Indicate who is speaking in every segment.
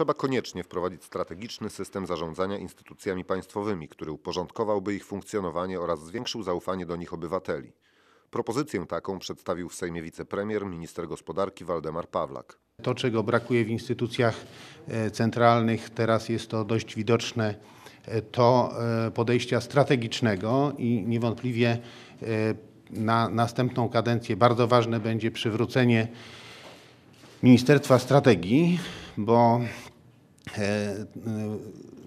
Speaker 1: Trzeba koniecznie wprowadzić strategiczny system zarządzania instytucjami państwowymi, który uporządkowałby ich funkcjonowanie oraz zwiększył zaufanie do nich obywateli. Propozycję taką przedstawił w Sejmie wicepremier, minister gospodarki Waldemar Pawlak.
Speaker 2: To, czego brakuje w instytucjach e, centralnych, teraz jest to dość widoczne, e, to e, podejścia strategicznego i niewątpliwie na następną kadencję bardzo ważne będzie przywrócenie Ministerstwa Strategii, bo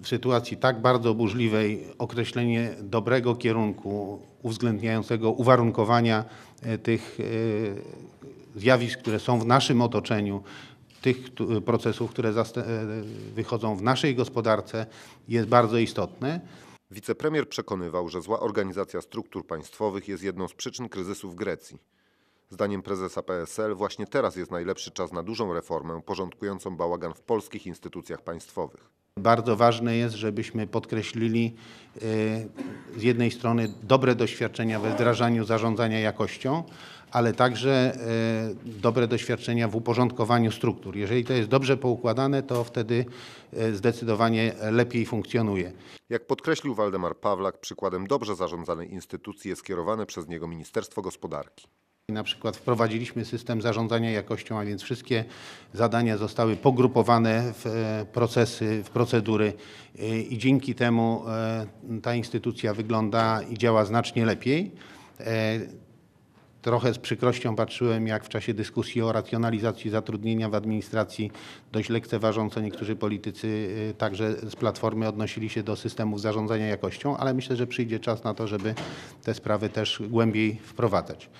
Speaker 2: w sytuacji tak bardzo burzliwej określenie dobrego kierunku uwzględniającego uwarunkowania e, tych e, zjawisk, które są w naszym otoczeniu, tych procesów, które e, wychodzą w naszej gospodarce, jest bardzo istotne.
Speaker 1: Wicepremier przekonywał, że zła organizacja struktur państwowych jest jedną z przyczyn kryzysu w Grecji. Zdaniem prezesa PSL właśnie teraz jest najlepszy czas na dużą reformę porządkującą bałagan w polskich instytucjach państwowych.
Speaker 2: Bardzo ważne jest, żebyśmy podkreślili e, z jednej strony dobre doświadczenia we wdrażaniu zarządzania jakością, ale także e, dobre doświadczenia w uporządkowaniu struktur. Jeżeli to jest dobrze poukładane, to wtedy e, zdecydowanie lepiej funkcjonuje.
Speaker 1: Jak podkreślił Waldemar Pawlak, przykładem dobrze zarządzanej instytucji jest kierowane przez niego Ministerstwo Gospodarki.
Speaker 2: Na przykład wprowadziliśmy system zarządzania jakością, a więc wszystkie zadania zostały pogrupowane w e, procesy, w procedury e, i dzięki temu e, ta instytucja wygląda i działa znacznie lepiej. Trochę z przykrością patrzyłem, jak w czasie dyskusji o racjonalizacji zatrudnienia w administracji dość lekceważąco niektórzy politycy także z Platformy odnosili się do systemów zarządzania jakością, ale myślę, że przyjdzie czas na to, żeby te sprawy też głębiej wprowadzać.